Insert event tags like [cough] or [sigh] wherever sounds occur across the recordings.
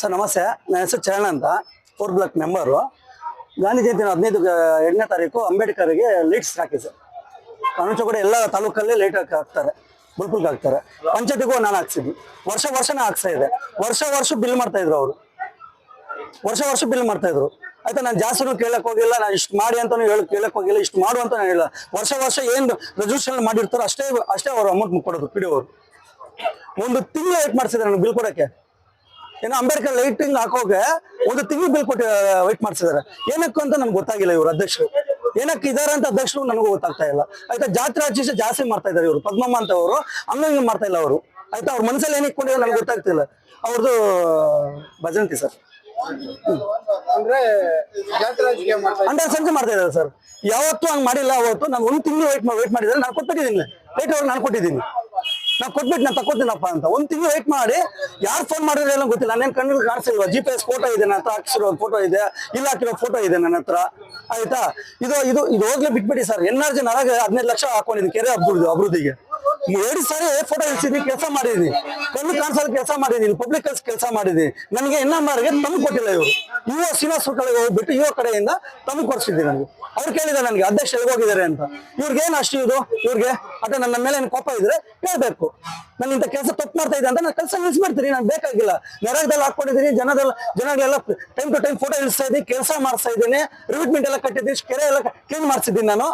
Sir, ನಮಸ್ತೆ. ನನ್ನ ಹೆಸರು ಚರಣ ಅಂತ. Four block member Gandhi Jayanti ಹದಿನೈದು ಎರಡನೇ ತಾರೀಕು ಅಂಬೇಡ್ಕರ್ಗೆ ಲೈಟ್ಸ್ ಹಾಕಿ ಸರ್. ಕಾನೂನು ಕೂಡ ಎಲ್ಲ ತಾಲೂಕಲ್ಲಿ ಲೈಟ್ ಹಾಕ್ತಾರೆ. ಬುಲ್ಪುಲ್ಗೆ ಹಾಕ್ತಾರೆ. ಪಂಚಾಯತಿಗೂ ನಾನು ಹಾಕ್ಸಿದ್ವಿ. ವರ್ಷ ವರ್ಷನೇ ಹಾಕ್ಸ್ತಾ ಇದೆ. ವರ್ಷ ವರ್ಷ ಬಿಲ್ ಮಾಡ್ತಾ ಇದ್ರು ಅವರು. ವರ್ಷ ವರ್ಷ ಬಿಲ್ ಮಾಡ್ತಾ ಇದ್ರು. ಆಯ್ತಾ, ನಾನು ಜಾಸ್ತಿನೂ ಕೇಳಕ್ ಹೋಗಿಲ್ಲ. ನಾನು ಇಷ್ಟು ಮಾಡಿ ಅಂತಾನು ಹೇಳಕ್ ಕೇಳಕ್ ಹೋಗಿಲ್ಲ. ಇಷ್ಟು ಮಾಡು ಅಂತ ನಾನು ಹೇಳಿಲ್ಲ. ವರ್ಷ ವರ್ಷ ಏನು ರೆಸಲ್ಯೂಷನ್ ಮಾಡಿರ್ತಾರೋ ಅಷ್ಟೇ ಅಷ್ಟೇ ಅವರು ಅಮೌಂಟ್ ಕೊಡೋದು ಪಿ ಡಿ ಅವರು. ಒಂದು ತಿಂಗಳು ವೇಟ್ ಮಾಡಿಸಿದ್ರೆ ನನಗೆ ಬಿಲ್ ಕೊಡಕ್ಕೆ. ಏನೋ ಅಂಬೇಡ್ಕರ್ ಲೈಟಿಂಗ್ ಹಾಕೋಕೆ ಒಂದು ತಿಂಗಳು ಬಿಲ್ ಕೊಟ್ಟು ವೇಟ್ ಮಾಡ್ಸಿದಾರೆ. ಏನಕ್ಕೆ ಅಂತ ನಮ್ಗೆ ಗೊತ್ತಾಗಿಲ್ಲ ಇವರು ಅಧ್ಯಕ್ಷರು. ಏನಕ್ಕೆ ಇದಾರೆ ಅಂತ ಅಧ್ಯಕ್ಷರು ನನಗೂ ಗೊತ್ತಾಗ್ತಾ ಇಲ್ಲ. ಆಯ್ತಾ ಜಾತ್ರೆ ಆಚೀಸ ಜಾಸ್ತಿ ಮಾಡ್ತಾ ಇದ್ದಾರೆ ಇವರು. ಪದ್ಮಮ್ಮ ಅಂತ ಅವರು ಹಂಗಂಗೆ ಮಾಡ್ತಾ ಇಲ್ಲ ಅವರು. ಆಯ್ತಾ ಅವ್ರ ಮನಸ್ಸಲ್ಲಿ ಏನು ಇಟ್ಕೊಂಡಿರೋ ನನಗೆ ಗೊತ್ತಾಗ್ತಿಲ್ಲ ಅವ್ರದ್ದು ಭಜಂತಿ ಸರ್. ಅಂದ್ರೆ ಸಂಜೆ ಮಾಡ್ತಾ ಇದ್ದಾರೆ? ಸರ್. ಯಾವತ್ತು ಹಂಗ್ ಮಾಡಿಲ್ಲ ಅವತ್ತು ನಾನು ಒಂದು ತಿಂಗಳು ವೇಟ್ ವೇಟ್ ಮಾಡಿದ್ರೆ ನಾನು ಕೊಟ್ಟಿದ್ದೀನಿ ಲೇಟ್ ಅವ್ರಿಗೆ ನಾನು ಕೊಟ್ಟಿದ್ದೀನಿ. ನಾನು ಕೊಟ್ಬಿಟ್ಟು ನಾನು ತಕೋತೀನಪ್ಪ ಅಂತ. ಒಂದು ತಿಂಗಳು ವೇಟ್ ಮಾಡಿ, ಯಾರು ಫೋನ್ ಮಾಡಿದ್ರೆ ಎಲ್ಲ ಗೊತ್ತಿಲ್ಲ. ನಾನೇನು ಕಣ್ಣಿಗೆ ಕಾಣಿಸಿಲ್ವ? ಜಿ ಪಿ ಎಸ್ ಫೋಟೋ ಇದೆ ನನ್ನ ಹತ್ರ ಹಾಕ್ಸಿರೋ ಫೋಟೋ ಇದೆ, ಇಲ್ಲ ಹಾಕಿರೋ ಫೋಟೋ ಇದೆ ನನ್ನ ಹತ್ರ. ಆಯ್ತಾ? ಇದು ಇದು ಇದು ಹೋಗ್ಲೇ ಬಿಟ್ಬಿಡಿ ಸರ್. ಎನ್ ಆರ್ ಜಿ ಹದಿನೈದು ಲಕ್ಷ ಹಾಕೊಂಡಿದ್ದೀನಿ ಕೆರೆ ಅಭಿವೃದ್ಧಿ ಅಭಿವೃದ್ಧಿಗೆ. ಎರಡು ಸಾರಿ ಫೋಟೋ ಇಳಿಸಿದ್ವಿ ಕೆಲಸ ಮಾಡಿದೀನಿ ಕಣ್ಣು ಕಾಣಿಸೋದು ಕೆಲಸ ಮಾಡಿದೀನಿ ಪಬ್ಲಿಕ್ ಕೆಲಸ ಮಾಡಿದ್ದೀನಿ ನನಗೆ ಮಾರಿಗೆ ತಂದು ಕೊಟ್ಟಿಲ್ಲ ಇವರು. ಯುವ ಶ್ರೀನಿವಾಸ ಕಡೆಗೆ ಹೋಗ್ಬಿಟ್ಟು ಯುವ ಕಡೆಯಿಂದ ತಂದು ಕೊಡಿಸಿದ್ವಿ ನನಗೆ. ಅವ್ರು ಕೇಳಿದ ನನಗೆ, ಅಧ್ಯಕ್ಷ ಹೋಗಿದ್ದಾರೆ ಅಂತ. ಇವ್ರಿಗೆ ಏನು ಅಷ್ಟು ಇದು? ಇವ್ರಿಗೆ, ಅದೇ ನನ್ನ ಮೇಲೆ ಏನು ಕೋಪ ಇದ್ರೆ ಹೇಳ್ಬೇಕು ನಾನು ಇಂಥ ಕೆಲಸ ತಪ್ಪು ಮಾಡ್ತಾ ಇದ್ದೆ ಅಂತ ನಾನು ಕೆಲಸ ಮಾಡ್ತೀನಿ ನಾನು ಬೇಕಾಗಿಲ್ಲ. ನೆರಗದಲ್ಲಿ ಹಾಕೊಂಡಿದ್ದೀನಿ ಜನದಲ್ಲ, ಜನಗಳೆಲ್ಲ ಟೈಮ್ ಟು ಟೈಮ್ ಫೋಟೋ ಇಳಿಸ್ತಾ ಇದ್ದೀನಿ, ಕೆಲಸ ಮಾಡಿಸ್ತಾ ಇದ್ದೀನಿ ರಿಕ್ರೂಟ್ಮೆಂಟ್ ಎಲ್ಲ ಕಟ್ಟಿದ್ದೀನಿ, ಕೆರೆ ಎಲ್ಲ ಕ್ಲೀನ್ ಮಾಡಿಸಿದ್ದೀನಿ ನಾನು.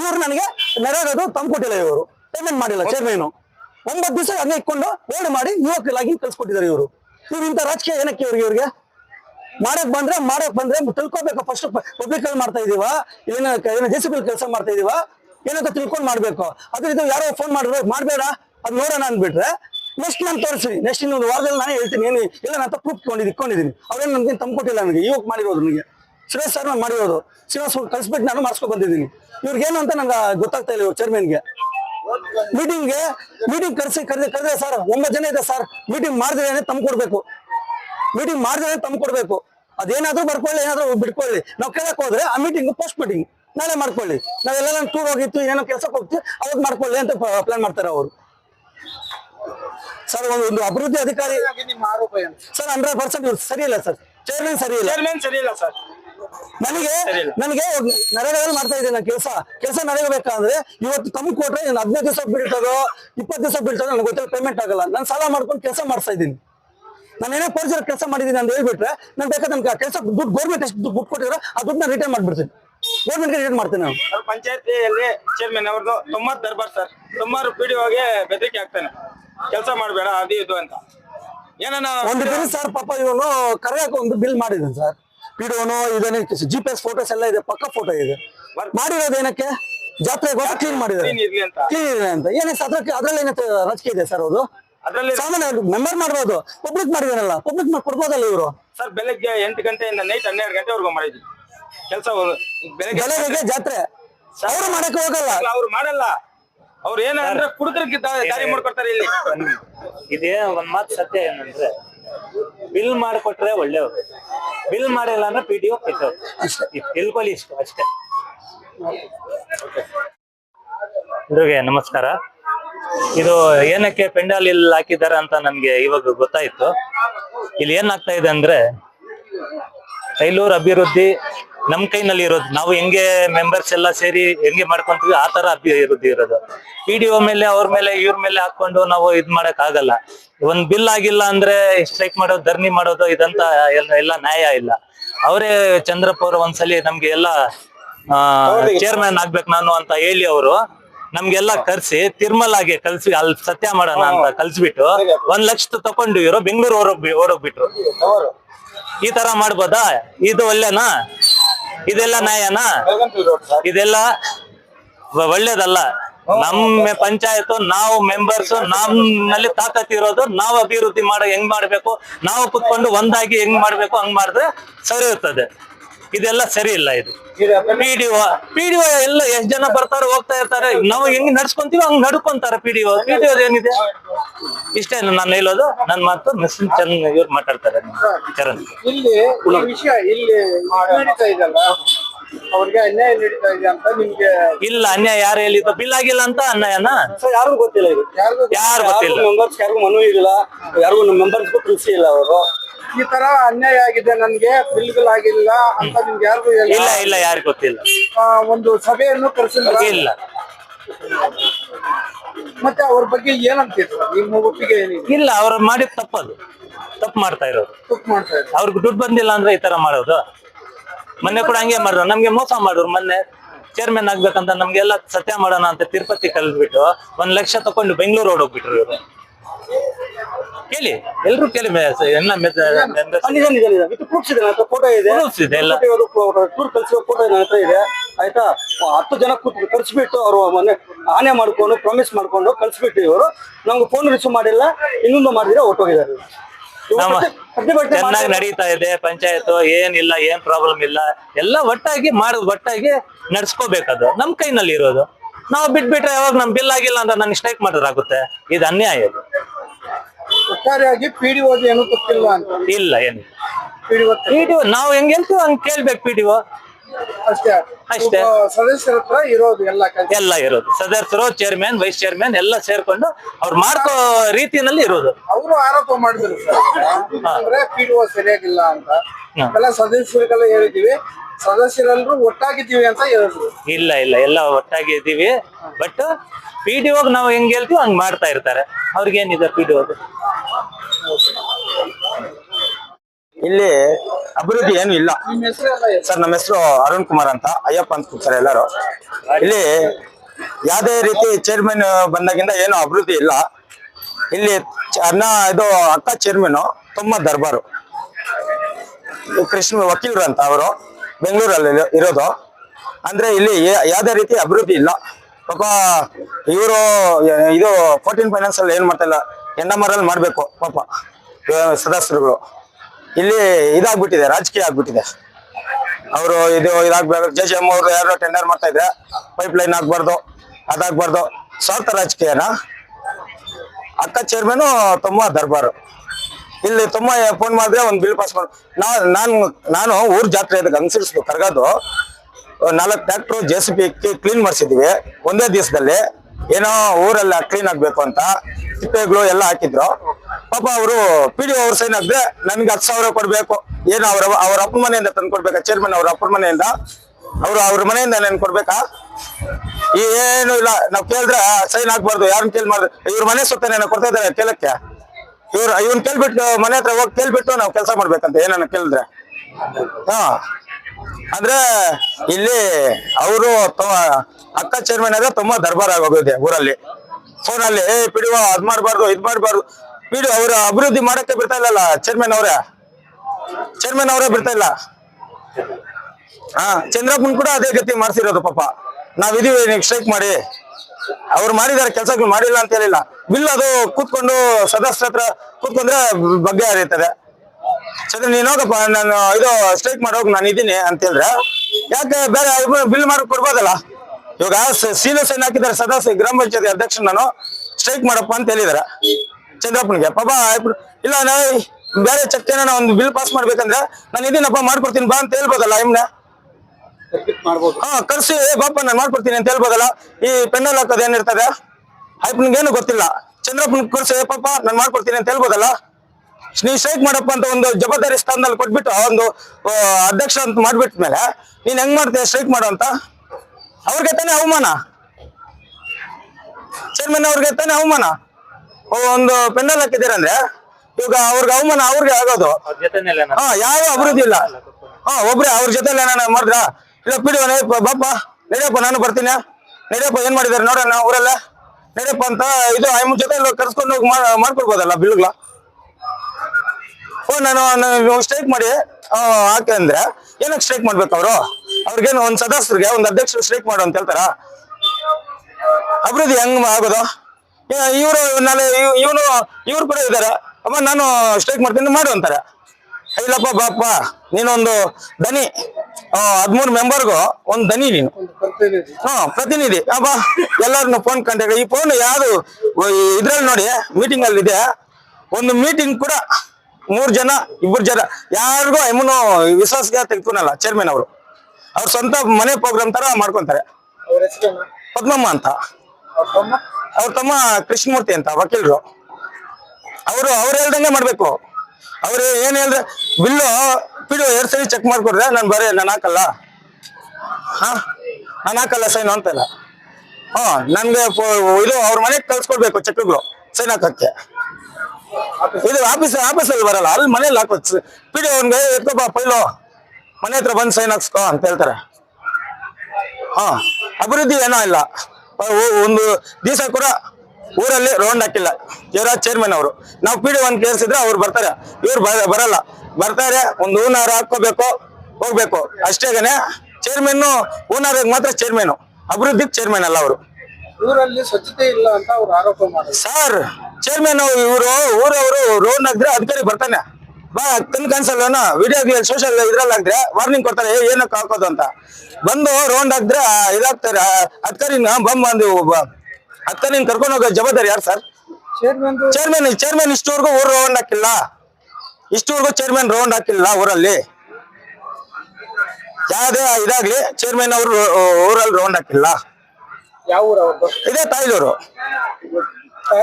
ಇವ್ರು ನನಗೆ ನೆರವೇರೋದು ತಂದ್ಕೊಟ್ಟಿಲ್ಲ ಇವರು. ಪೇಮೆಂಟ್ ಮಾಡಿಲ್ಲ ಚೇರ್ಮನ್ ಒಂಬತ್ತು ದಿವಸ ಹಂಗೆ ಇಟ್ಕೊಂಡು ಓಡ್ ಮಾಡಿ ಯುವಕರಾಗಿ ಕಳ್ಸಿಕೊಟ್ಟಿದ್ದಾರೆ ಇವರು. ಇವ್ರು ಇಂಥ ರಾಜಕೀಯ ಏನಕ್ಕೆ ಇವ್ರಿಗೆ ಇವ್ರಿಗೆ? ಮಾಡಕ್ ಬಂದ್ರೆ ಮಾಡಕ್ ಬಂದ್ರೆ ತಿಳ್ಕೊಬೇಕು ಫಸ್ಟ್ ಪಬ್ಲಿಕ್ ಅಲ್ಲಿ ಮಾಡ್ತಾ ಇದೀವ? ಏನ ಏನೋ ಜೆ ಸಿ ಬಿ ಕೆಲಸ ಮಾಡ್ತಾ ಇದೀವ? ಏನಂತ ತಿಳ್ಕೊಂಡ್ ಮಾಡ್ಬೇಕು. ಅದ್ರ ಇದು ಯಾರೋ ಫೋನ್ ಮಾಡಿದ್ರು ಮಾಡ್ಬೇಡ ಅದ್ ನೋಡೋಣ ಅಂದ್ಬಿಟ್ರೆ ನೆಕ್ಸ್ಟ್ ನಾನು ತೋರಿಸಿ ನೆಕ್ಸ್ಟ್ ಇನ್ನೊಂದು ವಾರದಲ್ಲಿ ನಾನೇ ಹೇಳ್ತೀನಿ. ಏನು ಇಲ್ಲ ನಾನು ಪ್ರೂಫ್ ಇಟ್ಕೊಂಡಿದ್ದು ಇಟ್ಕೊಂಡಿದ್ದೀನಿ. ಅವ್ರೇನು ನನಗೆ ತಂದ್ಕೊಟ್ಟಿಲ್ಲ ನನಗೆ. ಇವಾಗ ಮಾಡಿರೋದು ನನಗೆ ಸುರೇಶ್ ಸರ್ ನಾನು ಮಾಡಿರೋದು. ಶ್ರೀನಿವಾಸ್ ಕಳ್ಸ್ಬಿಟ್ಟು ನಾನು ಮಾಡಿಸ್ಕೊಂಡು ಬಂದಿದ್ದೀನಿ. ಇವ್ರಿಗೇನು ಅಂತ ನಂಗೆ ಗೊತ್ತಾಗ್ತಾ ಇಲ್ಲ ಇವ್ರು ಚೇರ್ಮನ್ಗೆ ಮೀಟಿಂಗ್ಗೆ ಮೀಟಿಂಗ್ ಕರೆಸಿ ಕರೆದ ಕರೆದ್ರೆ ಸರ್ ಒಂಬತ್ತು ಜನ ಇದೆ ಸರ್. ಮೀಟಿಂಗ್ ಮಾಡಿದ್ರೆ ತಮ್ಮ ಕೊಡ್ಬೇಕು. ಮೀಟಿಂಗ್ ಮಾಡಿದ್ರೆ ತಮ್ಮ ಕೊಡ್ಬೇಕು. ಅದೇನಾದ್ರೂ ಬರ್ಕೊಳ್ಳಿ ಏನಾದ್ರೂ ಬಿಟ್ಕೊಳ್ಳಿ. ನಾವು ಕೇಳಕ್ ಹೋದ್ರೆ ಆ ಮೀಟಿಂಗ್ ಪೋಸ್ಟ್ ಮೀಟಿಂಗ್ ನಾಳೆ ಮಾಡ್ಕೊಳ್ಳಿ. ನಾವೆಲ್ಲ ಟೂರ್ ಹೋಗಿತ್ತು ಏನೋ ಕೆಲಸಕ್ಕೆ ಹೋಗ್ತೀವಿ ಅವಾಗ ಮಾಡ್ಕೊಳ್ಳಿ ಅಂತ ಪ್ಲಾನ್ ಮಾಡ್ತಾರೆ ಅವರು. ಸರ್ ಒಂದು ಅಭಿವೃದ್ಧಿ ಅಧಿಕಾರಿ ಸರ್ ಹಂಡ್ರೆಡ್ ಪರ್ಸೆಂಟ್ ಸರಿ ಇಲ್ಲ ಸರ್. ಚೇರ್ಮನ್ ಸರಿ ಇಲ್ಲ. ಚೇರ್ಮನ್ ಸರಿ ಇಲ್ಲ ಸರ್. ನನಗೆ ನನಗೆ ನರೇಗಾದಲ್ಲಿ ಮಾಡ್ತಾ ಇದ್ದೀನಿ ನಾನು ಕೆಲಸ. ಕೆಲಸ ನಡೆಯಬೇಕಂದ್ರೆ ಇವತ್ತು ತಮ್ಮ ಕೊಟ್ರೆ ನಾನು ಹದಿನೈದು ದಿವಸ ಬೀಳ್ತದೋ ಇಪ್ಪತ್ತು ದಿವಸ ಬೀಳ್ತದೋ ನನಗೆ ಗೊತ್ತಿಲ್ಲ ಪೇಮೆಂಟ್ ಆಗಲ್ಲ. ನಾನು ಸಾಲ ಮಾಡ್ಕೊಂಡು ಕೆಲಸ ಮಾಡ್ತಾ ಇದ್ದೀನಿ. ನಾನು ಏನೋ ಪರಿಸರ ಕೆಲಸ ಮಾಡಿದ್ದೀನಿ ಅಂತ ಹೇಳ್ಬಿಟ್ರೆ ನಾನು ಬೇಕಾದ್ರೆ ನನ್ಗೆ ಕೆಲಸ ದುಡ್ಡು ಗೌರ್ಮೆಂಟ್ ಎಷ್ಟು ದುಡ್ಡು ಕೊಟ್ಟಿದ್ರೆ ಆ ದುಡ್ಡು ನಾನು ರಿಟರ್ನ್ ಮಾಡ್ಬಿಡ್ತೀನಿ ಗೌರ್ಮೆಂಟ್ಗೆ ರಿಟರ್ನ್ ಮಾಡ್ತೀನಿ ನಾನು. ಪಂಚಾಯತಿಯಲ್ಲಿ ಚೇರ್ಮನ್ ಅವ್ರದ್ದು ತೊಂಬತ್ತು ದರ್ಬಾರ್ ಸರ್. ಸುಮಾರು ಪಿ ಡಿ ಒಗೆ ಬೆದರಿಕೆ ಆಗ್ತಾನೆ ಕೆಲಸ ಮಾಡಬೇಡ ಅದು ಇದು ಅಂತ. ಏನನ್ನ ಒಂದು ಬಿಲ್ ಸರ್ ಪಾಪ ಇವನು ಕರೆಯಕ್ಕೆ ಒಂದು ಬಿಲ್ ಮಾಡಿದ್ದೀನಿ ಸರ್. ಪಿಡಿಒನು ಇದೇನೇ ಜಿ ಪಿ ಎಸ್ ಫೋಟೋಸ್ ಎಲ್ಲ ಇದೆ ಪಕ್ಕ ಫೋಟೋ ಇದೆ. ಮಾಡಿರೋದು ಏನಕ್ಕೆ? ಜಾತ್ರೆ ಕ್ಲೀನ್ ಮಾಡಿದ್ದಾರೆ. ಕ್ಲೀನ್ ಇರ್ಲಿ ಅಂತ. ಕ್ಲೀನ್ ಇದೆ ಅಂತ. ಏನೇ ಅದ್ರಲ್ಲಿ ಅದ್ರಲ್ಲಿ ಏನಕ್ಕೆ ರಾಜಕೀಯ ಇದೆ ಸರ್ ಅದು? ಅದ್ರಲ್ಲಿ ಸಾಮಾನ್ಯ ಮೆಂಬರ್ ಮಾಡ್ಬೋದು. ಪಬ್ಲಿಕ್ ಮಾಡಿದಾರಲ್ಲ ಪಬ್ಲಿಕ್ ಮಾಡಿ ಕೊಡ್ಬೋದಲ್ಲ ಇವರು? ಸರ್ ಬೆಳಗ್ಗೆ ಎಂಟು ಗಂಟೆಯಿಂದ ನೈಟ್ ಹನ್ನೆರಡು ಗಂಟೆವರೆಗೂ ಮಾಡಿದ್ವಿ ಕೆಲಸ ಬೆಳಗ್ಗೆ ಬೆಳಗ್ಗೆ ಜಾತ್ರೆ. ಅವರು ಮಾಡಕ್ಕೆ ಹೋಗಲ್ಲ. ಅವ್ರು ಮಾಡಲ್ಲ. ಅವ್ರು ಏನಂದ್ರೆ ಕುಡುಕರಿಗೆ ದಾರಿ ಮಾಡ್ಕೊಡ್ತಾರೆ ಇಲ್ಲಿ. ಇದೇ ಒಂದ್ ಮಾತು ಸತ್ಯ ಏನಂದ್ರೆ ಬಿಲ್ ಮಾಡಿಕೊಟ್ರೆ ಒಳ್ಳೆಯವರು. ಬಿಲ್ ಮಾಡಿಲ್ಲ ಅಂದ್ರೆ ಪಿ ಟಿ ಒ ಕೆಟ್ಟವ್ರು. ತಿಳ್ಕೊಳ್ಳಿ ಇಷ್ಟು ಅಷ್ಟೇ. ಎಲ್ರಿಗೆ ನಮಸ್ಕಾರ. ಇದು ಏನಕ್ಕೆ ಪೆಂಡಾಲ್ ಇಲ್ಲಿ ಹಾಕಿದ್ದಾರೆ ಅಂತ ನಮ್ಗೆ ಇವಾಗ ಗೊತ್ತಾಯ್ತು. ಇಲ್ಲಿ ಏನಾಗ್ತಾ ಇದೆ ಅಂದ್ರೆ ಕೈಲೂರು ಅಭಿವೃದ್ಧಿ ನಮ್ ಕೈನಲ್ಲಿ ಇರೋದು. ನಾವು ಹೆಂಗೆ ಮೆಂಬರ್ಸ್ ಎಲ್ಲ ಸೇರಿ ಹೆಂಗೆ ಮಾಡ್ಕೊಂತೀವಿ ಆ ತರ ಅಭಿವೃದ್ಧಿ ಇರೋದು. ಪಿ ಡಿ ಒ ಮೇಲೆ ಅವ್ರ ಮೇಲೆ ಇವ್ರ ಮೇಲೆ ಹಾಕೊಂಡು ನಾವು ಇದ್ ಮಾಡಕ್ ಆಗಲ್ಲ. ಒಂದ್ ಬಿಲ್ ಆಗಿಲ್ಲ ಅಂದ್ರೆ ಸ್ಟ್ರೈಕ್ ಮಾಡೋದು ಧರ್ನಿ ಮಾಡೋದು ಇದಂತ ಎಲ್ಲ ಎಲ್ಲ ನ್ಯಾಯ ಇಲ್ಲ. ಅವರೇ ಚಂದ್ರಪ್ಪ ಅವರು ಒಂದ್ಸಲಿ ನಮ್ಗೆ ಎಲ್ಲ ಚೇರ್ಮನ್ ಆಗ್ಬೇಕು ನಾನು ಅಂತ ಹೇಳಿ ಅವರು ನಮ್ಗೆಲ್ಲ ಕರ್ಸಿ ತಿರ್ಮಲಾಗೆ ಕಲ್ಸಿ ಅಲ್ಲಿ ಸತ್ಯ ಮಾಡೋಣ ಅಂತ ಕಲ್ಸ್ಬಿಟ್ಟು ಒಂದ್ ಲಕ್ಷ ತಕೊಂಡು ಇವರು ಬೆಂಗಳೂರು ಹೊರಗ್ ಹೊರಗ್ಬಿಟ್ರು ಈ ತರ ಮಾಡ್ಬೋದಾ? ಇದು ಒಳ್ಳೆನಾ? ಇದೆಲ್ಲ ನ್ಯಾಯನಾ? ಇದೆಲ್ಲ ಒಳ್ಳೇದಲ್ಲ. ನಮ್ಮ ಪಂಚಾಯತ್ ನಾವು ಮೆಂಬರ್ಸ್ ನಮ್ಮಲ್ಲಿ ತಾಕತ್ ಇರೋದು ನಾವು ಅಭಿವೃದ್ಧಿ ಮಾಡ ಹೆಂಗ್ ಮಾಡ್ಬೇಕು ನಾವು ಕುತ್ಕೊಂಡು ಒಂದಾಗಿ ಹೆಂಗ್ ಮಾಡ್ಬೇಕು ಹಂಗ್ ಮಾಡಿದ್ರೆ ಸರಿ ಇರ್ತದೆ. ಇದೆಲ್ಲ ಸರಿ ಇಲ್ಲ ಇದು. ಪಿಡಿಒ ಪಿಡಿಒ ಎಲ್ಲ ಎಷ್ಟ್ ಜನ ಬರ್ತಾರೆ ಹೋಗ್ತಾ ಇರ್ತಾರೆ ನಾವು ಹೆಂಗ್ ನಡ್ಸ್ಕೊಂತೀವಿ ಹಂಗ್ ನಡ್ಕೊಂತಾರೆ ಪಿಡಿಒ ಪಿಡಿಒ ಏನಿದೆ? ಇಷ್ಟೇ ನಾನು ಹೇಳೋದು ನನ್ ಮಾತು ಮಿಸ್ಸಿನ್ ಚಂದ್ ಇವ್ರು ಮಾತಾಡ್ತಾರೆ ಚರಣ್. ಇಲ್ಲಿ ಈ ವಿಷಯ ಇಲ್ಲಿ ಅವ್ರಿಗೆ ಅನ್ಯಾಯ ನಡೀತಾ ಇದೆ ಅಂತ ನಿಮ್ಗೆ ಇಲ್ಲ ಅನ್ಯಾಯ ಯಾರು ಹೇಳಿದ್ದು? ಬಿಲ್ ಆಗಿಲ್ಲ ಅಂತ ಅನ್ಯಾಯನ? ಸರ್ ಯಾರಿಗೂ ಗೊತ್ತಿಲ್ಲ ಇದು. ಯಾರಿಗೂ ಯಾರು ಗೊತ್ತಿಲ್ಲ. ಮೆಂಬರ್ಸ್ ಯಾರಿಗೂ ಮನವಿ ಇಲ್ಲ ಯಾರಿಗೂ ನಮ್ಮ ಮೆಂಬರ್ಸ್ ತಿಳಿಸಿ ಇಲ್ಲ ಅವರು. ಈ ತರ ಅನ್ಯಾಯ ಆಗಿದೆ ನನ್ಗೆ ಬಿಲ್ ಆಗಿಲ್ಲ ಅಂತ ನಿಮ್ಗೆ ಯಾರಿಗೂ ಇಲ್ಲ ಇಲ್ಲ ಯಾರು ಗೊತ್ತಿಲ್ಲ. ಆ, ಒಂದು ಸಭೆಯನ್ನು ಕರೆಸಿಲ್ಲ. ಇಲ್ಲ ಮತ್ತೆ ಅವ್ರ ಬಗ್ಗೆ ಏನಂತೀರಿ? ನಿಮ್ಮ ಒಪ್ಪಿಗೆ ಏನಿದೆ? ಇಲ್ಲ ಅವ್ರು ಮಾಡಿದ ತಪ್ಪದು. ತಪ್ಪು ಮಾಡ್ತಾ ಇರೋದು. ತುಕ್ ಮಾಡ್ತಾ ಇದ್ದಾರೆ ಅವ್ರಿಗೆ ದುಡ್ಡು ಬಂದಿಲ್ಲ ಅಂದ್ರೆ ಈ ತರ ಮಾಡೋದು. ಮೊನ್ನೆ ಕೂಡ ಹಂಗೆ ಮಾಡ್ರು ನಮ್ಗೆ ಮೋಸ ಮಾಡ್ರು ಮೊನ್ನೆ. ಚೇರ್ಮನ್ ಆಗ್ಬೇಕಂತ ನಮ್ಗೆಲ್ಲ ಸತ್ಯ ಮಾಡೋಣ ಅಂತ ತಿರುಪತಿ ಕಲ್ಬಿಟ್ಟು ಒಂದ್ ಲಕ್ಷ ತಕೊಂಡು ಬೆಂಗಳೂರು ಓಡೋಗ್ಬಿಟ್ರು ಹೋಗ್ಬಿಟ್ರು ಇವರು. ಕೇಳಿ ಎಲ್ರು ಕೇಳಿ ಎಲ್ಲ ಮೆದ- members. ನಿಜ ನಿಜ ನಿಜ ವಿತ್ ಪ್ರೂಫ್ಸ್ ಇದೆ ನನ್ನ ಫೋಟೋ ಇದೆ. Proofs ಇದೆ ಎಲ್ಲ. ಟೂರ್ ಕಳ್ಸಿರೋ ಫೋಟೋ ನನ್ನ ಹತ್ರ ಇದೆ. ಆಯ್ತಾ? ಹತ್ತು ಜನ ಕೂತ್ ಕಳ್ಸಿಬಿಟ್ಟು ಅವರು ಮೊನ್ನೆ ಆನೆ ಮಾಡ್ಕೊಂಡು ಪ್ರಾಮಿಸ್ ಮಾಡ್ಕೊಂಡು ಕಳ್ಸಿಬಿಟ್ಟು ಇವರು. ನಮ್ಗೆ ಫೋನ್ ರಿಸೀವ್ ಮಾಡಿಲ್ಲ ಇನ್ನೊಂದು ಮಾಡಿದ್ರೆ ಹೊಟ್ಟೋಗಿದ್ದಾರೆ ನಮ್ಮ [laughs] ಚೆನ್ನಾಗಿ ನಡೀತಾ ಇದೆ ಪಂಚಾಯತ್ ಏನಿಲ್ಲ ಏನ್ ಪ್ರಾಬ್ಲಮ್ ಇಲ್ಲ ಎಲ್ಲ ಒಟ್ಟಾಗಿ ಮಾಡೋದು ಒಟ್ಟಾಗಿ ನಡ್ಸ್ಕೋಬೇಕದು. ನಮ್ ಕೈನಲ್ಲಿ ಇರೋದು. ನಾವು ಬಿಟ್ಬಿಟ್ರೆ ಯಾವಾಗ ನಮ್ ಬಿಲ್ ಆಗಿಲ್ಲ ಅಂತ ನನ್ಗೆ ಸ್ಟ್ರೈಕ್ ಮಾಡೋದಾಗುತ್ತೆ ಇದು ಅನ್ಯಾಯ ಇದು. ಒಟ್ಟಾರೆಯಾಗಿ ಏನು ಗೊತ್ತಿಲ್ಲ ಅಂತ. ಇಲ್ಲ ಏನು ಪಿಡಿಒ ನಾವು ಹೆಂಗೆ ಹಂಗ್ ಕೇಳ್ಬೇಕು ಪಿಡಿಒ ಅಷ್ಟೇ. ಸದಸ್ಯರ ಹತ್ರ ಇರೋದು ಎಲ್ಲ ಕೆಲಸ. ಎಲ್ಲ ಇರೋದು. ಸದಸ್ಯರು ಚೇರ್ಮನ್ ವೈಸ್ ಚೇರ್ಮನ್ ಎಲ್ಲ ಸೇರ್ಕೊಂಡು ಅವ್ರು ಮಾಡ್ಕೋ ರೀತಿಯಲ್ಲಿ ಇರೋದು. ಅವರು ಆರೋಪ ಮಾಡಿದ್ರು ಸರ್. ಅಂದ್ರೆ ಪಿ ಡಿ ಓ ಸರಿಯಾಗಿಲ್ಲ ಅಂತ. ಹಾ. ಎಲ್ಲ ಸದಸ್ಯರಿಗೆಲ್ಲ ಹೇಳಿದೀವಿ ಸದಸ್ಯರೆಲ್ಲರೂ ಒಟ್ಟಾಗಿದ್ದೀವಿ ಅಂತ ಹೇಳಿದ್ರು. ಇಲ್ಲ ಇಲ್ಲ. ಎಲ್ಲ ಒಟ್ಟಾಗಿ ಇದ್ದೀವಿ. ಬಟ್ ಪಿ ಪಿಡಿಒಗ್ ನಾವು ಹೆಂಗ್ ಹೇಳ್ತೀವಿ ಹಂಗ್ ಮಾಡ್ತಾ ಇರ್ತಾರೆ. ಅವ್ರಿಗೇನಿದೆ ಪಿಡಿಒದು ಇಲ್ಲಿ ಅಭಿವೃದ್ಧಿ ಏನು ಇಲ್ಲ. ಏನು? ಸರ್, ನಮ್ಮ ಹೆಸರು ಅರುಣ್ ಕುಮಾರ್ ಅಂತ. ಅಯ್ಯಪ್ಪ ಅಂತ ಕೂತಾರೆ ಎಲ್ಲರೂ. ಇಲ್ಲಿ ಯಾವುದೇ ರೀತಿ ಚೇರ್ಮನ್ ಬಂದಾಗಿಂದ ಏನು ಅಭಿವೃದ್ಧಿ ಇಲ್ಲ. ಇಲ್ಲಿ ಅಣ್ಣ ಇದು ಅಕ್ಕ ಚೇರ್ಮನ್ ತುಂಬ ದರ್ಬಾರು. ಕೃಷ್ಣ ವಕೀಲರು ಅಂತ ಅವರು, ಬೆಂಗಳೂರಲ್ಲಿ ಇರೋದು. ಅಂದ್ರೆ ಇಲ್ಲಿ ಯಾವುದೇ ರೀತಿ ಅಭಿವೃದ್ಧಿ ಇಲ್ಲ. ಪಾಪ ಇವರು, ಇದು ಫೋರ್ಟೀನ್ ಫೈನಾನ್ಸ್ ಅಲ್ಲಿ ಏನ್ ಮಾಡ್ತಾ ಇಲ್ಲ. ಎನ್ ಮಾಡ್ಬೇಕು, ಪಾಪ, ಸದಸ್ಯರುಗಳು. ಇಲ್ಲಿ ಇದಾಗ್ಬಿಟ್ಟಿದೆ, ರಾಜಕೀಯ ಆಗ್ಬಿಟ್ಟಿದೆ. ಅವರು ಇದು ಇದಾಗ್ಬೇಕು ಜೆ ಜೆ ಎಂ ಅವರು ಯಾರೋ ಟೆಂಡರ್ ಮಾಡ್ತಾ ಇದ್ರೆ ಪೈಪ್ ಲೈನ್ ಆಗ್ಬಾರ್ದು, ಅದಾಗ್ಬಾರ್ದು. ಸ್ವಾರ್ಥ ರಾಜಕೀಯನ? ಅಕ್ಕ ಚೇರ್ಮನ್ ತುಂಬ ದರ್ಬಾರು. ಇಲ್ಲಿ ತುಂಬ ಫೋನ್ ಮಾಡಿದ್ರೆ ಒಂದು ಬಿಲ್ ಪಾಸ್ ಮಾಡಿ ನಾನು ನಾನು ಊರ್ ಜಾತ್ರೆ ಅದಕ್ಕೆ ಅನುಸರಿಸ್ಬೇಕು, ಕರ್ಗದು. ನಾಲ್ಕು tractor J C B clean ಮಾಡಿಸಿದ್ವಿ, ಒಂದೇ ದಿವಸದಲ್ಲಿ. ಏನೋ ಊರೆಲ್ಲ ಕ್ಲೀನ್ ಆಗ್ಬೇಕು ಅಂತ ತಿಪ್ಪೆಗಳು ಎಲ್ಲ ಹಾಕಿದ್ರು. ಪಾಪ ಅವರು ಪಿ ಡಿ ಅವ್ರ ಸೈನ್ ಆದ್ರೆ ನನ್ಗೆ ಹತ್ತು ಸಾವಿರ ಕೊಡ್ಬೇಕು. ಏನು ಅವ್ರ ಅವ್ರ ಅಪ್ಪನ ಮನೆಯಿಂದ ತಂದು ಕೊಡ್ಬೇಕಾ? ಚೇರ್ಮನ್ ಅವ್ರ ಅಪ್ಪ ಮನೆಯಿಂದ. ಅವ್ರು ಅವ್ರ ಮನೆಯಿಂದ ನನ್ ಕೊಡ್ಬೇಕಾ? ಏನು ಇಲ್ಲ. ನಾವ್ ಕೇಳಿದ್ರೆ ಸೈನ್ ಹಾಕ್ಬಾರ್ದು. ಯಾರನ್ನ ಕೇಳಿ ಮಾಡಿದ್ರೆ ಇವ್ರ ಮನೆ ಸುತ್ತ ಕೊಡ್ತಾ ಇದ್ದಾರೆ ಕೇಳಕ್ಕೆ. ಇವ್ರ ಇವ್ನ ಕೇಳ್ಬಿಟ್ಟು ಮನೆ ಹತ್ರ ಹೋಗಿ ಕೇಳ್ಬಿಟ್ಟು ನಾವು ಕೆಲಸ ಮಾಡ್ಬೇಕಂತ ಏನನ್ನ ಕೇಳಿದ್ರೆ. ಹಾ. ಅಂದ್ರೆ ಇಲ್ಲಿ ಅವರು ಅಕ್ಕ ಚೇರ್ಮನ್ ಆದ್ರೆ ತುಂಬಾ ದರ್ಬಾರ್ ಆಗೋಗಿದೆ ಊರಲ್ಲಿ. ಫೋನ್ ಅಲ್ಲಿ, ಏ ಪಿಡಿಒ ಅದ್ ಮಾಡ್ಬಾರ್ದು, ಇದ್ ಮಾಡ್ಬಾರ್ದು. ಪಿಡಿಒ ಅವ್ರ ಅಭಿವೃದ್ಧಿ ಮಾಡಕ್ಕೆ ಬಿಡ್ತಾ ಇಲ್ಲಲ್ಲ ಚೇರ್ಮನ್ ಅವರೇ. ಚೇರ್ಮನ್ ಅವರೇ ಬಿಡ್ತಾ ಇಲ್ಲ. ಹಾ, ಚಂದ್ರಪ್ಪನ್ ಕೂಡ ಅದೇ ಗತಿ ಮಾಡ್ಸಿರೋದು ಪಾಪ. ನಾವಿದೀವಿ ನೀವು ಸ್ಟ್ರೈಕ್ ಮಾಡಿ. ಅವ್ರು ಮಾಡಿದಾರೆ ಕೆಲಸಗಳು ಮಾಡಿಲ್ಲ ಅಂತ ಹೇಳಿಲ್ಲ. ಬಿಲ್ ಅದು ಕೂತ್ಕೊಂಡು, ಸದಸ್ಯರ ಹತ್ರ ಕೂತ್ಕೊಂಡ್ರೆ ಬಗ್ಗೆ ಹರಿಯುತ್ತದೆ. ಚಂದ್ರ ನೀನ್ ಹೋಗಪ್ಪ ನಾನು ಇದು ಸ್ಟ್ರೈಕ್ ಮಾಡೋಗ್ ನಾನು ಇದ್ದೀನಿ ಅಂತ ಹೇಳಿದ್ರೆ ಯಾಕೆ ಬೇರೆ ಬಿಲ್ ಮಾಡಕ್ ಕೊಡ್ಬೋದಲ್ಲ? ಇವಾಗ ಸೀನಿಯರ್ಸ್ ಏನ್ ಹಾಕಿದ್ದಾರೆ ಸದಸ್ಯ ಗ್ರಾಮ ಪಂಚಾಯತ್ ಅಧ್ಯಕ್ಷ ನಾನು. ಸ್ಟ್ರೈಕ್ ಮಾಡಪ್ಪ ಅಂತ ಹೇಳಿದಾರೆ ಚಂದ್ರಪ್ಪನಿಗೆ ಪಾಪ ಇಲ್ಲ ನಾ ಬೇರೆ ಚೆಕ್ ಏನೋ ಒಂದು ಬಿಲ್ ಪಾಸ್ ಮಾಡ್ಬೇಕಂದ್ರೆ ನಾನು ಇದೀನಪ್ಪ ಮಾಡ್ಕೊಡ್ತೀನಿ ಬಾ ಅಂತ ಹೇಳ್ಬೋದಲ್ಲ ಇಮ್ನ ಮಾಡ್ಬೋದು. ಹಾ ಕರ್ಸಿ ಏ ಬಾಪ ನಾನು ಮಾಡ್ಕೊಡ್ತೀನಿ ಅಂತ ಹೇಳ್ಬೋದಲ್ಲ? ಈ ಪೆಂಡಲ್ ಹಾಕೋದು ಏನಿರ್ತದೆ ಏನು ಗೊತ್ತಿಲ್ಲ. ಚಂದ್ರಪ್ಪನ ಕರ್ಸಿ ಪಾಪ ನಾನು ಮಾಡ್ಕೊಡ್ತೀನಿ ಅಂತ ಹೇಳ್ಬೋದಲ್ಲ? ನೀ ಸ್ಟ್ರೈಕ್ ಮಾಡಪ್ಪ ಅಂತ ಒಂದು ಜವಾಬ್ದಾರಿ ಸ್ಥಾನದಲ್ಲಿ ಕೊಟ್ಬಿಟ್ಟು ಒಂದು ಅಧ್ಯಕ್ಷ ಅಂತ ಮಾಡ್ಬಿಟ್ಮೇಲೆ ನೀನ್ ಹೆಂಗ್ ಮಾಡ್ತೀಯ ಸ್ಟ್ರೈಕ್ ಮಾಡೋ ಅಂತ? ಅವ್ರಿಗೆ ತಾನೇ ಅವಮಾನ. ಚೇರ್ಮನ್ ಅವ್ರಿಗೆ ತಾನೇ ಅವಮಾನ. ಓ, ಒಂದು ಪೆಂಡಲ್ ಹಾಕಿದ್ದೀರ ಅಂದ್ರೆ ಇವಾಗ ಅವ್ರಿಗೆ ಅವಮಾನ ಅವ್ರಿಗೆ ಆಗೋದು. ಹಾ ಯಾವ ಅಭಿವೃದ್ಧಿ ಇಲ್ಲ. ಹಾ ಒಬ್ರೆ ಅವ್ರ ಜೊತೆ ನಾನು ಮಾಡಿದ್ರ? ಇಲ್ಲ ಪಿಡಿ ಬಾಪ ನಡೆಯಪ್ಪ ನಾನು ಬರ್ತೀನಿ. ನಡೆಯಪ್ಪ ಏನ್ ಮಾಡಿದಾರೆ ನೋಡೋಣ ಊರಲ್ಲ. ನಡೆಯಪ್ಪ ಅಂತ ಇದು ಐಮೂರ್ ಜೊತೆ ಕರ್ಸ್ಕೊಂಡು ಹೋಗಿ ಮಾಡ್ಕೊಡ್ಬೋದಲ್ಲ ಬಿಲ್ಗಳ? ಓ, ನಾನು ಸ್ಟ್ರೈಕ್ ಮಾಡಿ ಹಾಕಿ ಅಂದ್ರೆ ಏನಕ್ಕೆ ಸ್ಟ್ರೈಕ್ ಮಾಡ್ಬೇಕು ಅವರು? ಅವ್ರಿಗೇನು ಒಂದು ಸದಸ್ಯರಿಗೆ ಒಂದು ಅಧ್ಯಕ್ಷರು ಸ್ಟ್ರೈಕ್ ಮಾಡು ಅಂತ ಹೇಳ್ತಾರ? ಅಭಿವೃದ್ಧಿ ಹೆಂಗ್ ಆಗೋದು? ಇವರು ನಾಳೆ ಇವನು, ಇವ್ರು ಕೂಡ ಇದ್ದಾರೆ ಅಮ್ಮ, ನಾನು ಸ್ಟ್ರೈಕ್ ಮಾಡ್ತೀನಿ ಮಾಡು ಅಂತಾರೆ. ಇಲ್ಲಪ್ಪ, ಬಾಪ್ಪ, ನೀನೊಂದು ದನಿ. ಹದಿಮೂರು ಮೆಂಬರ್ಗೂ ಒಂದು ದನಿ ನೀನು. ಹಾ, ಪ್ರತಿನಿಧಿ. ಅಪ್ಪ ಎಲ್ಲರನ್ನು ಫೋನ್ ಕಾಂಟ್ಯಾಕ್ಟ್ ಈ ಫೋನ್ ಯಾವುದು, ಇದ್ರಲ್ಲಿ ನೋಡಿ ಮೀಟಿಂಗ್ ಅಲ್ಲಿ ಇದೆ ಒಂದು ಮೀಟಿಂಗ್ ಕೂಡ ಮೂರ್ ಜನ ಇಬ್ಬರು ಜನ ಯಾರಿಗೂ ಎಮ್ಮನು ವಿಶ್ವಾಸಕ್ಕೆ ತೆಗೆದುಕೊಳ್ಳಲ್ಲ ಚೇರ್ಮನ್ ಅವರು. ಅವ್ರ ಸ್ವಂತ ಮನೆ ಪ್ರೋಗ್ರಾಮ್ ತರ ಮಾಡ್ಕೊಂತಾರೆ. ಪದ್ಮಮ್ಮ ಅಂತ. ಅವ್ರ ತಮ್ಮ ಅವ್ರ ತಮ್ಮ ಕೃಷ್ಣಮೂರ್ತಿ ಅಂತ ವಕೀಲರು. ಅವರು ಅವ್ರು ಹೇಳ್ದಂಗೆ ಮಾಡ್ಬೇಕು. ಅವ್ರು ಏನ್ ಹೇಳಿದ್ರೆ ಬಿಲ್ಲು ಪಿಡು ಎರಡ್ ಸರಿ ಚೆಕ್ ಮಾಡ್ಕೊಡ್ರೆ ನಾನು ಬರೀ ನಾನು ಹಾಕಲ್ಲ. ಹಾ? ನಾನು ಹಾಕಲ್ಲ ಸೈನ್ ಅಂತಲ್ಲ. ಹಾ ನನ್ಗೆ ಇದು ಅವ್ರ ಮನೆಗೆ ಕಳ್ಸ್ಕೊಡ್ಬೇಕು ಚೆಕ್ಗಳು ಸೈನ್ ಹಾಕಕ್ಕೆ. ಇದು ಆಫೀಸ್ ಆಫೀಸಲ್ಲಿ ಬರಲ್ಲ. ಅಲ್ಲಿ ಮನೇಲಿ ಹಾಕೋದು ಪಿಡಿ ಅವ್ನ್ಗೆ ಎತ್ತಪ್ಪ ಪೈಲು. ಮನೆ ಹತ್ರ ಬಂದು ಸೈನ್ ಹಾಕ್ಸ್ಕೋ ಅಂತ ಹೇಳ್ತಾರೆ. ಹಾ ಅಭಿವೃದ್ಧಿ ಏನೋ ಇಲ್ಲ. ಒಂದು ದಿವಸ ಕೂಡ ಊರಲ್ಲಿ ರೌಂಡ್ ಹಾಕಿಲ್ಲ. ಇವರ ಚೇರ್ಮನ್ ಅವರು. ನಾವು ಪಿ ಡಿ ಒನ್ ಕೇಳಿಸಿದ್ರೆ ಅವ್ರು ಬರ್ತಾರೆ. ಇವ್ರು ಬರಲ್ಲ. ಬರ್ತಾರೆ ಒಂದು ಹೂನಾರ ಹಾಕೋಬೇಕು ಹೋಗ್ಬೇಕು. ಅಷ್ಟೇಗನೆ ಚೇರ್ಮನ್ ಹೂನಾರಿಗೆ ಮಾತ್ರ ಚೇರ್ಮನ್ ಅಭಿವೃದ್ಧಿಗೆ ಚೇರ್ಮನ್ ಅಲ್ಲ ಅವರು. ಊರಲ್ಲಿ ಸ್ವಚ್ಛತೆ ಇಲ್ಲ ಅಂತ ಅವ್ರು ಆರೋಪ ಮಾಡ್ತಾರೆ ಸರ್ ಚೇರ್ಮನ್ ಇವರು ಊರವರು ರೋಡ್ ಹಾಕಿದ್ರೆ ಅಧಿಕಾರಿ ಬರ್ತಾನೆ. ಬಾ ತನ್ ಕನ್ಸಲ್ ವಿಡಿಯೋ ಸೋಷಿಯಲ್ ಇದ್ರಲ್ಲಿ ಹಾಕಿದ್ರೆ ವಾರ್ನಿಂಗ್ ಕೊಡ್ತಾರೆ ಏನಕ್ಕೆ ಹಾಕೋದು ಅಂತ. ಬಂದು ರೌಂಡ್ ಹಾಕಿದ್ರೆ ಇದಾಗ್ತಾರೆ ಅಧಿಕಾರಿನ ಬಂದ್ ಬಂದು ಅಧಿಕಾರಿನ ಕರ್ಕೊಂಡು ಹೋಗೋ ಜವಾಬ್ದಾರಿ ಯಾರು ಸರ್? ಚೇರ್ಮನ್ ಚೇರ್ಮನ್ ಇಷ್ಟವರೆಗೂ ಊರು ರೌಂಡ್ ಹಾಕಿಲ್ಲ. ಇಷ್ಟವರೆಗೂ ಚೇರ್ಮನ್ ರೌಂಡ್ ಹಾಕಿಲ್ಲ ಊರಲ್ಲಿ. ಯಾವ್ದೇ ಇದಾಗ್ಲಿ ಚೇರ್ಮನ್ ಅವರು ಊರಲ್ಲಿ ರೌಂಡ್ ಹಾಕಿಲ್ಲ. ಯಾವ ಊರು ಇದೇ ತಾಯ್ಲೂರು.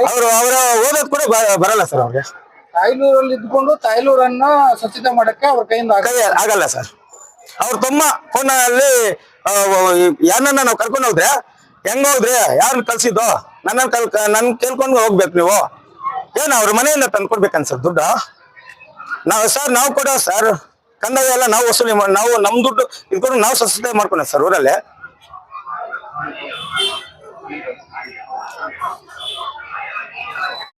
ಅವರು ಅವರ ಓದೋದ್ ಕೂಡ ಬ- ಬರಲ್ಲ ಸರ್ ಅವ್ರಿಗೆ. ತಾಯ್ಲೂರಲ್ಲಿ ಇದ್ಕೊಂಡು ತಾಯ್ಲೂರನ್ನ ಸ್ವಚ್ಛತೆ ಮಾಡಕ್ಕೆ ಅವ್ರ ಕೈಯಿಂದ ಆಗಲ್ಲ. ಆಗಲ್ಲ ಸರ್. ಅವ್ರ ತಮ್ಮ ಫೋನಲ್ಲಿ ಯಾರನ್ನ ನಾವು ಕರ್ಕೊಂಡು ಹೋದ್ರೆ ಹೆಂಗ ಹೋದ್ರೆ ಯಾರನ್ನ ಕಳ್ಸಿದ್ದು? ನನ್ನ ಕಲ್ ನನ್ನ ಕೇಳ್ಕೊಂಡು ಹೋಗ್ಬೇಕು ನೀವು. ಏನು ಅವ್ರ ಮನೆಯಿಂದ ತಂದ್ಕೊಡ್ಬೇಕನ್ ಸರ್ ದುಡ್ಡು? ನಾವು ಸರ್ ನಾವು ಕೊಡೋ ಸರ್ ಕಂದಾಯ ಎಲ್ಲ ನಾವು ವಸೂಲಿ ಮಾಡಿ ನಾವು ನಮ್ ದುಡ್ಡು ಇದ್ಕೊಂಡು ನಾವು ಸ್ವಚ್ಛತೆ ಮಾಡ್ಕೊಂಡ ಸರ್ ಊರಲ್ಲಿ.